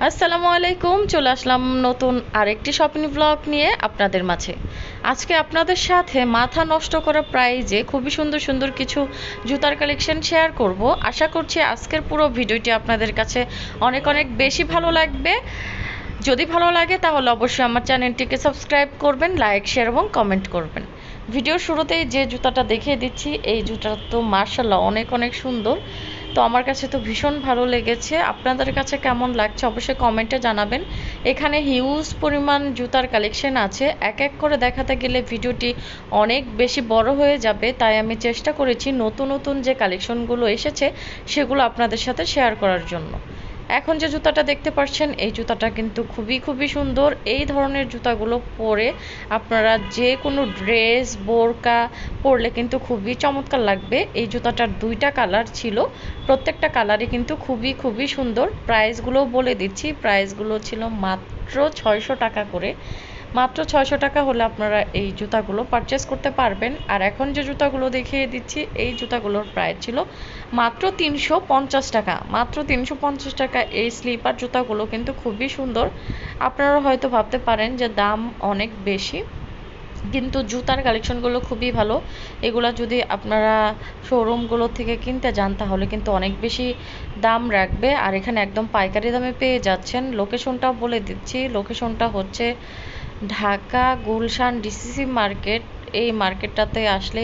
আসসালামু আলাইকুম, চলে আসলাম নতুন আরেকটি শপিং ব্লগ নিয়ে আপনাদের মাঝে। আজকে আপনাদের সাথে মাথা নষ্ট করা প্রাইজে খুবই সুন্দর সুন্দর কিছু জুতার কালেকশন শেয়ার করব। আশা করছি আজকের পুরো ভিডিওটি আপনাদের কাছে অনেক অনেক বেশি ভালো লাগবে। যদি ভালো লাগে তাহলে অবশ্যই আমার চ্যানেলটিকে সাবস্ক্রাইব করবেন, লাইক শেয়ার এবং কমেন্ট করবেন। ভিডিওর শুরুতেই যে জুতাটা দেখিয়ে দিচ্ছি, এই জুতাটা তো মার্শাল্লাহ অনেক অনেক সুন্দর। তো আমার কাছে তো ভীষণ ভালো লেগেছে। আপনাদের কাছে কেমন লাগছে অবশ্যই কমেন্টে জানাবেন। এখানে হিউজ পরিমাণ জুতার কালেকশন আছে। এক এক করে দেখাতে গেলে ভিডিওটি অনেক বেশি বড় হয়ে যাবে। তাই আমি চেষ্টা করেছি নতুন নতুন যে কালেকশনগুলো এসেছে, সেগুলো আপনাদের সাথে শেয়ার করার জন্য। এখন যে জুতাটা দেখতে পাচ্ছেন এই জুতাটা কিন্তু খুবই খুবই সুন্দর। এই ধরনের জুতাগুলো পরে আপনারা যে কোনো ড্রেস, বোরকা পরলে কিন্তু খুবই চমৎকার লাগবে। এই জুতাটার দুইটা কালার ছিল। প্রত্যেকটা কালারই কিন্তু খুবই খুবই সুন্দর। প্রাইসগুলো বলে দিচ্ছি। প্রাইসগুলো ছিল মাত্র ছয়শো টাকা করে। মাত্র ছয়শো টাকা হলে আপনারা এই জুতাগুলো পারচেস করতে পারবেন। আর এখন যে জুতাগুলো দেখিয়ে দিচ্ছি, এই জুতাগুলোর প্রায় ছিল মাত্র তিনশো পঞ্চাশ টাকা। মাত্র তিনশো পঞ্চাশ টাকা এই স্লিপার জুতাগুলো কিন্তু খুবই সুন্দর। আপনারা হয়তো ভাবতে পারেন যে দাম অনেক বেশি, কিন্তু জুতার কালেকশনগুলো খুবই ভালো। এগুলো যদি আপনারা শোরুমগুলো থেকে কিনতে যান, তাহলে কিন্তু অনেক বেশি দাম রাখবে। আর এখানে একদম পাইকারি দামে পেয়ে যাচ্ছেন। লোকেশনটাও বলে দিচ্ছি। লোকেশনটা হচ্ছে ঢাকা গুলশান ডিসিসি মার্কেট এই মার্কেটটাতে আসলে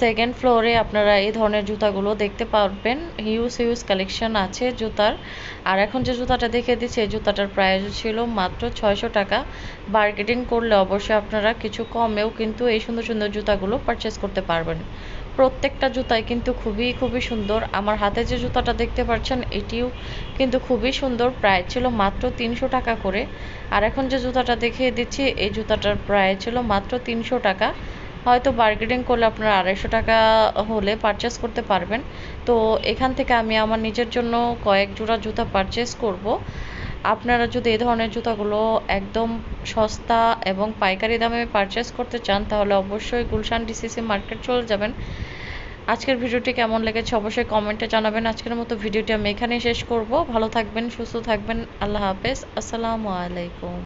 সেকেন্ড ফ্লোরে আপনারা এই ধরনের জুতাগুলো দেখতে পারবেন। হিউজ হিউজ কালেকশন আছে জুতার। আর এখন যে জুতাটা দেখে দিচ্ছি, এই জুতাটার প্রাইস ছিল মাত্র ছয়শো টাকা। মার্কেটিং করলে অবশ্যই আপনারা কিছু কমেও কিন্তু এই সুন্দর সুন্দর জুতাগুলো পারচেস করতে পারবেন। প্রত্যেকটা জুতাই কিন্তু খুবই খুবই সুন্দর। আমার হাতে যে জুতাটা দেখতে পাচ্ছেন, এটিও কিন্তু খুবই সুন্দর। প্রায় ছিল মাত্র তিনশো টাকা করে। আর এখন যে জুতাটা দেখিয়ে দিচ্ছি, এই জুতাটার প্রায় ছিল মাত্র তিনশো টাকা। হয়তো বার্গেনিং করলে আপনারা আড়াইশো টাকা হলে পারচেস করতে পারবেন। তো এখান থেকে আমি আমার নিজের জন্য কয়েক জোড়া জুতা পারচেস করব। আপনারা যদি এ ধরনের জুতাগুলো একদম সস্তা এবং পাইকারি দামে পারচেস করতে চান, তাহলে অবশ্যই গুলশান ডিসিসি মার্কেট চলে যাবেন। আজকের ভিডিওটি কেমন লেগেছে অবশ্যই কমেন্টে জানাবেন। আজকের মতো ভিডিওটি আমি এখানেই শেষ করব। ভালো থাকবেন, সুস্থ থাকবেন। আল্লাহ হাফেজ। আসসালামু আলাইকুম।